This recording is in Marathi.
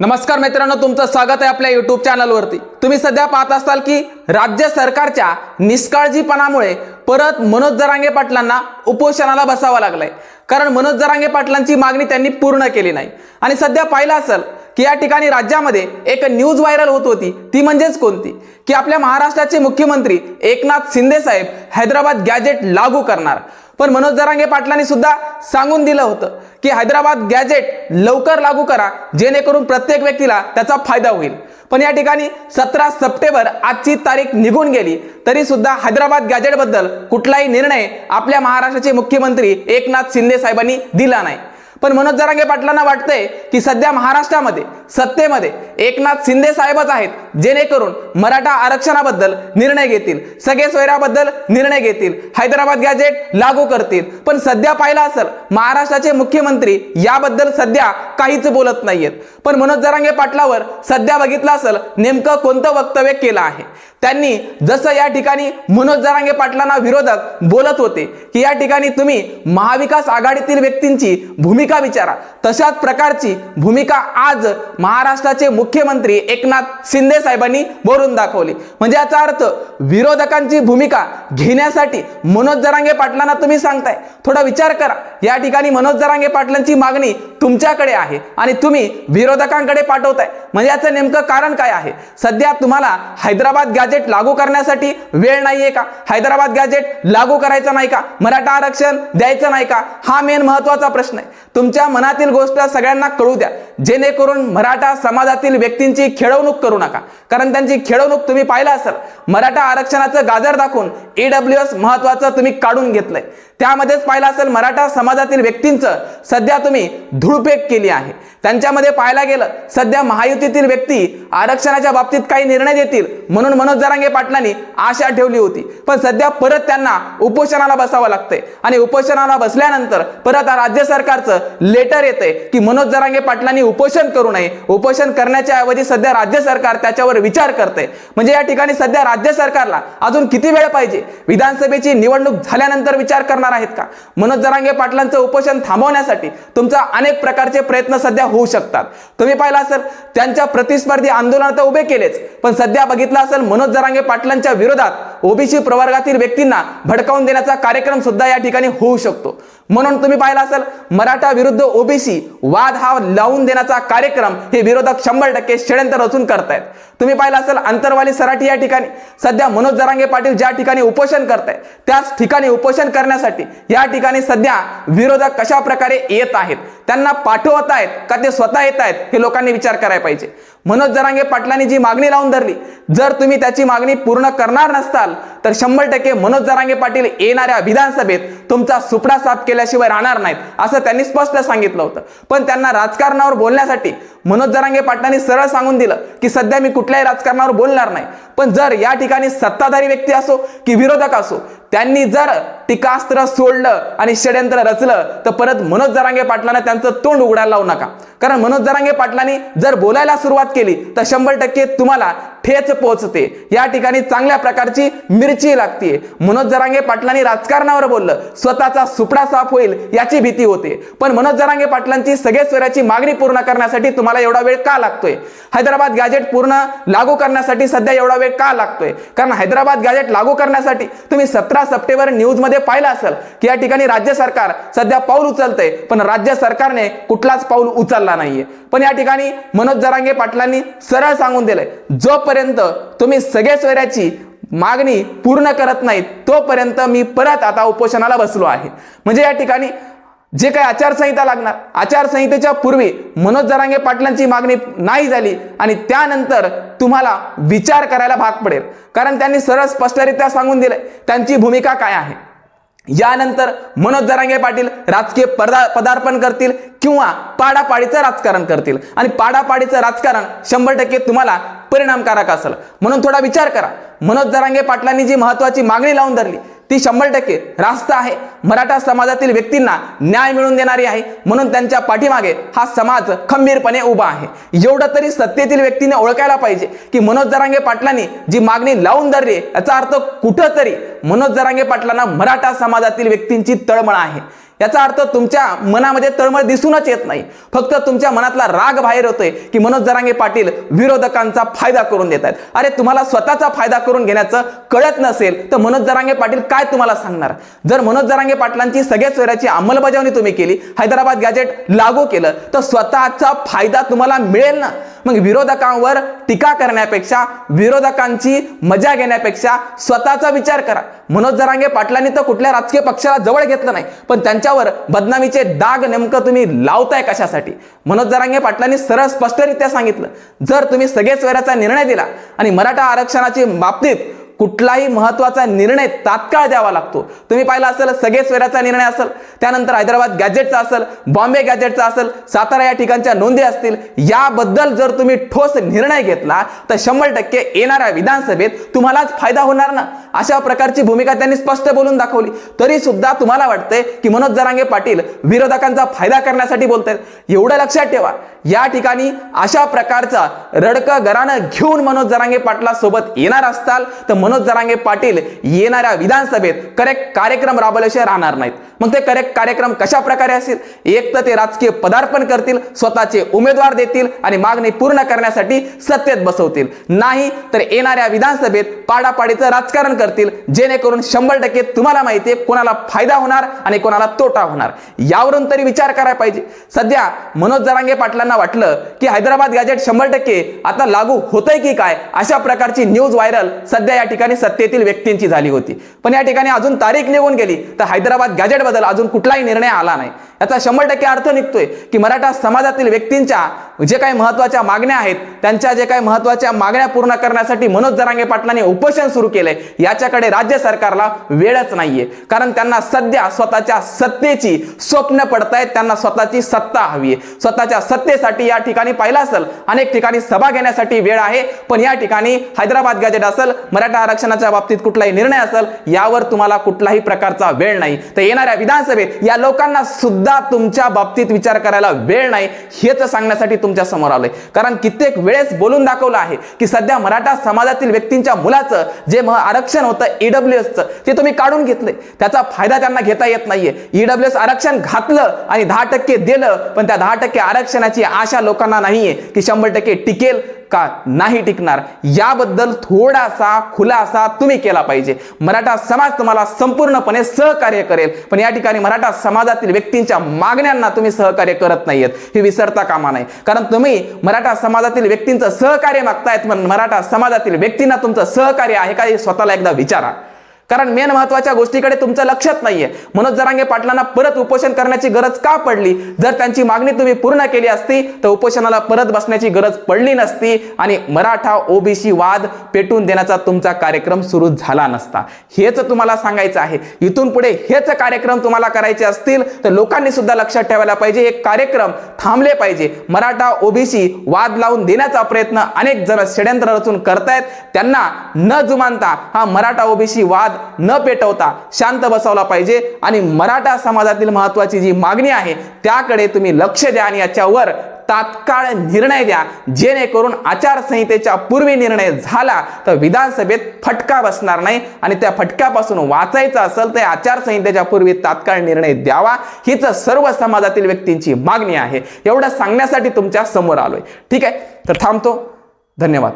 नमस्कार मित्रांनो तुमचं स्वागत आहे आपल्या युट्यूब चॅनलवरती तुम्ही सध्या पाहत असाल की राज्य सरकारच्या निष्काळजीपणामुळे परत मनोज जरांगे पाटलांना उपोषणाला बसावं लागलंय. कारण मनोज जरांगे पाटलांची मागणी त्यांनी पूर्ण केली नाही. आणि सध्या पाहिलं असेल की या ठिकाणी राज्यामध्ये एक न्यूज व्हायरल होत होती. ती म्हणजेच कोणती? की आपल्या महाराष्ट्राचे मुख्यमंत्री एकनाथ शिंदे साहेब हैदराबाद गॅजेट लागू करणार. पण मनोज जरांगे पाटलांनी सुद्धा सांगून दिलं होतं की हैदराबाद गॅजेट लवकर लागू करा जेणेकरून प्रत्येक व्यक्तीला त्याचा फायदा होईल. पण या ठिकाणी सतरा सप्टेंबर आजची तारीख निघून गेली तरी सुद्धा हैदराबाद गॅजेटबद्दल कुठलाही निर्णय आपल्या महाराष्ट्राचे मुख्यमंत्री एकनाथ शिंदे साहेबांनी दिला नाही. पण मनोज जरांगे पाटलांना वाटतंय की सध्या महाराष्ट्रामध्ये सत्तेमध्ये एकनाथ शिंदे साहेबच आहेत जेणेकरून मराठा आरक्षणाबद्दल निर्णय घेतील. सगळे सोयराबद्दल निर्णय घेतील. हैदराबाद गॅजेट लागू करतील. पण सध्या पाहिलं असेल महाराष्ट्राचे मुख्यमंत्री याबद्दल सध्या काहीच बोलत नाहीयेत. पण मनोज जरांगे पाटलावर सध्या बघितलं असेल नेमकं कोणतं वक्तव्य केलं आहे? त्यांनी जसं या ठिकाणी मनोज जरांगे पाटलांना विरोधक बोलत होते की या ठिकाणी तुम्ही महाविकास आघाडीतील व्यक्तींची भूमिका विचारा. तशाच प्रकारची भूमिका आज महाराष्ट्राचे मुख्यमंत्री एकनाथ शिंदे साहेबांनी बोलून दाखवली. म्हणजे याचा अर्थ विरोधकांची भूमिका घेण्यासाठी मनोज जरांगे पाटलांना तुम्ही सांगताय. थोडा विचार करा. या ठिकाणी मनोज जरांगे पाटलांची मागणी तुमच्याकडे आहे आणि तुम्ही विरोधकांकडे पाठवताय. म्हणजे याचं नेमकं कारण काय आहे? सध्या तुम्हाला हैदराबाद गॅजेट लागू करण्यासाठी वेळ नाहीये का? हैदराबाद गॅजेट लागू करायचं नाही का? मराठा आरक्षण द्यायचं नाही का? हा मेन महत्त्वाचा प्रश्न आहे. तुमच्या मनातील गोष्ट सगळ्यांना कळू द्या. जेणेकरून मराठा समाजातील व्यक्तींची खेळवणूक करू नका. कारण त्यांची खेळवणूक तुम्ही पाहिला असाल. मराठा आरक्षणाचं गाजर दाखवून ईडब्ल्यू एस महत्वाचं तुम्ही काढून घेतलंय. त्यामध्येच पाहिलं असेल मराठा समाजातील व्यक्तींचं सध्या तुम्ही धुळपेक केली आहे. त्यांच्यामध्ये पाहायला गेलं सध्या महायुतीतील व्यक्ती आरक्षणाच्या बाबतीत काही निर्णय देतील म्हणून मनोज जरांगे पाटलांनी आशा ठेवली होती. पण सध्या परत त्यांना उपोषणाला बसावं लागतंय. आणि उपोषणाला बसल्यानंतर परत राज्य सरकारचं लेटर येतंय की मनोज जरांगे पाटलांनी उपोषण करू नये. उपोषण करण्याच्या ऐवजी सध्या राज्य सरकार त्याच्यावर विचार करते म्हणजे या ठिकाणी सध्या राज्य सरकारला अजून किती वेळ पाहिजे? विधानसभेची निवडणूक झाल्यानंतर विचार करणार आहेत का? मनोज जरांगे पाटलांचं उपोषण थांबवण्यासाठी तुमचा अनेक प्रकारचे प्रयत्न सध्या होऊ शकतात. तुम्ही पाहिला असेल त्यांच्या प्रतिस्पर्धी आंदोलन तर उभे केलेच. पण सध्या बघितलं असेल मनोज जरांगे पाटलांच्या विरोधात ओबीसी प्रवर्गातील व्यक्तींना भडकावून देण्याचा कार्यक्रम सुद्धा या ठिकाणी होऊ शकतो. म्हणून तुम्ही पाहिलं असेल मराठा विरुद्ध ओबीसी वाद हा लावून देण्याचा कार्यक्रम हे विरोधक शंभर टक्के षडयंत्र रचून करतायत. तुम्ही पाहिलं असेल अंतरवाली सराठी या ठिकाणी सध्या मनोज जरांगे पाटील ज्या ठिकाणी उपोषण करतायत त्याच ठिकाणी उपोषण करण्यासाठी या ठिकाणी सध्या विरोधक कशा प्रकारे येत आहेत? त्यांना पाठवत आहेत का ते स्वतः येत आहेत हे लोकांनी विचार करायला पाहिजे. मनोज जरांगे पाटलांनी जी मागणी लावून धरली जर तुम्ही त्याची मागणी पूर्ण करणार नसताल तर शंभर टक्के मनोज जरांगे पाटील येणाऱ्या विधानसभेत तुमचा सुपडा साफ केल्याशिवाय राहणार नाहीत असं त्यांनी स्पष्ट सांगितलं होतं. पण त्यांना राजकारणावर बोलण्यासाठी मनोज जरांगे पाटलांनी सरळ सांगून दिलं की सध्या मी कुठल्याही राजकारणावर बोलणार नाही. पण जर या ठिकाणी सत्ताधारी व्यक्ती असो की विरोधक असो त्यांनी जर टीकास्त्र सोडलं आणि षडयंत्र रचलं तर परत मनोज जरांगे पाटलांना त्यांचं तोंड उघडायला लावू नका. कारण मनोज जरांगे पाटलांनी जर बोलायला सुरुवात केली तर शंभर टक्के तुम्हाला ठेच पोहोचते. या ठिकाणी चांगल्या प्रकारची मिरची लागते मनोज जरांगे पाटलांनी राजकारणावर बोललं. स्वतःचा सुपडा साफ होईल याची भीती होते. पण मनोज जरांगे पाटलांची सगळे स्वराची मागणी पूर्ण करण्यासाठी तुम्हाला एवढा वेळ का लागतोय? हैदराबाद गॅजेट पूर्ण लागू करण्यासाठी सध्या एवढा वेळ का लागतोय? कारण हैदराबाद गॅजेट लागू करण्यासाठी तुम्ही सतरा सप्टेंबर न्यूजमध्ये पाहिलं असेल की या ठिकाणी राज्य सरकार सध्या पाऊल उचलतंय. पण राज्य सरकारने कुठलाच पाऊल उचलला नाहीये. पण या ठिकाणी मनोज जरांगे पाटलांनी सरळ सांगून दिलंय. जोपर्यंत तुम्ही सगळ्या सोयऱ्याची मागणी पूर्ण करत नाहीत तोपर्यंत मी परत आता उपोषणाला बसलो आहे. म्हणजे या ठिकाणी जे काही आचारसंहिता लागणार आचारसंहितेच्या पूर्वी मनोज जरांगे पाटलांची मागणी नाही झाली आणि त्यानंतर तुम्हाला विचार करायला भाग पडेल. कारण त्यांनी सरळ स्पष्टरित्या सांगून दिलंय त्यांची भूमिका काय आहे? यानंतर मनोज जरांगे पाटील राजकीय पदा पदार्पण करतील किंवा पाडापाडीचं राजकारण करतील. आणि पाडापाडीचं राजकारण शंभर टक्के तुम्हाला परिणामकारक असेल. म्हणून थोडा विचार करा. मनोज जरांगे पाटलांनी जी महत्वाची मागणी लावून धरली ती शंभर टक्के रास्त आहे. मराठा समाजातील व्यक्तींना न्याय मिळवून देणारी आहे. म्हणून त्यांच्या पाठीमागे हा समाज खंबीरपणे उभा आहे. एवढं तरी सत्तेतील व्यक्तीने ओळखायला पाहिजे की मनोज जरांगे पाटलांनी जी मागणी लावून धरली याचा अर्थ कुठंतरी मनोज जरांगे पाटलांना मराठा समाजातील व्यक्तींची तळमळ आहे. याचा अर्थ तुमच्या मनामध्ये तळमळ दिसूनच येत नाही. फक्त तुमच्या मनातला राग बाहेर होतोय की मनोज जरांगे पाटील विरोधकांचा फायदा फायदा करून देत आहेत. अरे तुम्हाला स्वतःचा फायदा करून घेण्याचं कळत नसेल तर मनोज जरांगे पाटील काय तुम्हाला सांगणार? जर मनोज जरांगे पाटलांची सगळ्या स्वराची अंमलबजावणी तुम्ही केली हैदराबाद गॅजेट लागू केलं तर स्वतःचा फायदा तुम्हाला मिळेल ना? मग विरोधकांवर टीका करण्यापेक्षा विरोधकांची मजा घेण्यापेक्षा स्वतःचा विचार करा. मनोज जरांगे पाटलांनी तर कुठल्या राजकीय पक्षाला जवळ घेतलं नाही पण त्यांच्यावर बदनामीचे डाग नेमकं तुम्ही लावताय कशासाठी? मनोज जरांगे पाटलांनी सरळ स्पष्टरित्या सांगितलं जर तुम्ही सगळेच वेळाचा निर्णय दिला आणि मराठा आरक्षणाची बाबतीत कुठलाही महत्त्वाचा निर्णय तात्काळ द्यावा लागतो. तुम्ही पाहिला असेल सगळे स्वेराचा निर्णय असेल त्यानंतर हैदराबाद गॅजेटचा असेल बॉम्बे गॅजेटचा असेल सातारा या ठिकाणच्या नोंदी असतील याबद्दल जर तुम्ही ठोस निर्णय घेतला तर शंभर टक्के येणाऱ्या विधानसभेत तुम्हालाच फायदा होणार ना? अशा प्रकारची भूमिका त्यांनी स्पष्ट बोलून दाखवली. तरी सुद्धा तुम्हाला वाटतंय की मनोज जरांगे पाटील विरोधकांचा फायदा करण्यासाठी बोलतायत. एवढं लक्षात ठेवा. या ठिकाणी अशा प्रकारचा रडकं घरानं घेऊन मनोज जरांगे पाटला सोबत येणार असताल तर मनोज जरांगे पाटील येणाऱ्या विधानसभेत करेक्ट कार्यक्रम राबवल्याशिवाय राहणार नाहीत. मग ते करेक्ट कार्यक्रम कशा प्रकारे असेल एक तर ते राजकीय पदार्पण करतील स्वतःचे उमेदवार देतील आणि मागणी पूर्ण करण्यासाठी सत्तेत बसवतील. नाही तर येणाऱ्या विधानसभेत पाडापाडीचं राजकारण करतील जेणेकरून शंभर टक्के तुम्हाला माहिती आहे कोणाला फायदा होणार आणि कोणाला तोटा होणार. यावरून तरी विचार करायला पाहिजे. सध्या मनोज जरांगे पाटलांना वाटलं की हैदराबाद गॅजेट शंभर टक्के आता लागू होतंय की काय? अशा प्रकारची न्यूज व्हायरल सध्या या ठिकाणी सत्तेतील व्यक्तींची झाली होती. पण या ठिकाणी अजून तारीख निघून गेली तर हैदराबाद गॅजेटबद्दल अजून कुठलाही निर्णय आला नाही. याचा शंभर टक्के अर्थ निघतोय की मराठा समाजातील व्यक्तींच्या जे काही महत्त्वाच्या मागण्या आहेत त्यांच्या जे काही महत्त्वाच्या मागण्या पूर्ण करण्यासाठी मनोज जरांगे पाटलांनी उपोषण सुरू केलंय. याच्याकडे राज्य सरकारला वेळच नाहीये. कारण त्यांना सध्या स्वतःच्या सत्तेची स्वप्न पडतायत त्यांना स्वतःची सत्ता हवी आहे. स्वतःच्या सत्तेसाठी या ठिकाणी पाहिलं असेल अनेक ठिकाणी सभा घेण्यासाठी वेळ आहे पण या ठिकाणी हैदराबाद गॅजेट असेल मराठा आरक्षणाच्या बाबतीत कुठलाही निर्णय असेल यावर तुम्हाला कुठलाही प्रकारचा वेळ नाही. तर येणाऱ्या विधानसभेत या लोकांना सुद्धा तुमच्या बाबतीत विचार करायला वेळ नाही. हेच सांगण्यासाठी तुमच्यासमोर आलोय. कारण कित्येक वेळेस बोलून दाखवलं आहे की सध्या मराठा समाजातील व्यक्तींच्या मुलाचं जे म- आरक्षण होतं ईडब्ल्यू एसचं ते तुम्ही काढून घेतलंय. त्याचा फायदा त्यांना घेता येत नाहीये. ईडब्ल्यू एस आरक्षण घातलं आणि दहा टक्के दिलं पण त्या दहा टक्के आरक्षणाची आशा लोकांना नाहीये की शंभर टक्के टिकेल का नाही टिकणार. याबद्दल थोडासा खुलासा तुम्ही केला पाहिजे. मराठा समाज तुम्हाला संपूर्णपणे सहकार्य करेल पण या ठिकाणी मराठा समाजातील व्यक्तींच्या मागण्यांना तुम्ही सहकार्य करत नाहीयेत. हे विसरता कामा नाही कारण तुम्ही मराठा समाजातील व्यक्तींचं सहकार्य मागतायत पण मराठा समाजातील व्यक्तींना तुमचं सहकार्य आहे का हे स्वतःला एकदा विचारा. कारण मेन महत्त्वाच्या गोष्टीकडे तुमचं लक्षात नाहीये. मनोज जरांगे पाटलांना परत उपोषण करण्याची गरज का पडली? जर त्यांची मागणी तुम्ही पूर्ण केली असती तर उपोषणाला परत बसण्याची गरज पडली नसती आणि मराठा ओबीसी वाद पेटून देण्याचा तुमचा कार्यक्रम सुरू झाला नसता. हेच तुम्हाला सांगायचं आहे. इथून पुढे हेच कार्यक्रम तुम्हाला करायचे असतील तर लोकांनी सुद्धा लक्षात ठेवायला पाहिजे हे कार्यक्रम थांबले पाहिजे. मराठा ओबीसी वाद लावून देण्याचा प्रयत्न अनेक जण षड्यंत्र रचून करतायत. त्यांना न जुमानता हा मराठा ओबीसी वाद न पेटवता शांत बसवला पाहिजे. आणि मराठा समाजातील महत्वाची जी मागणी आहे त्याकडे तुम्ही लक्ष द्या आणि याच्यावर तात्काळ निर्णय द्या. जेणेकरून आचारसंहितेच्या पूर्वी निर्णय झाला तर विधानसभेत फटका बसणार नाही. आणि त्या फटक्यापासून वाचायचं असेल तर आचारसंहितेच्या पूर्वी तात्काळ निर्णय द्यावा. हीच सर्व समाजातील व्यक्तींची मागणी आहे. एवढं सांगण्यासाठी तुमच्यासमोर आलोय. ठीक आहे? तर थांबतो. धन्यवाद.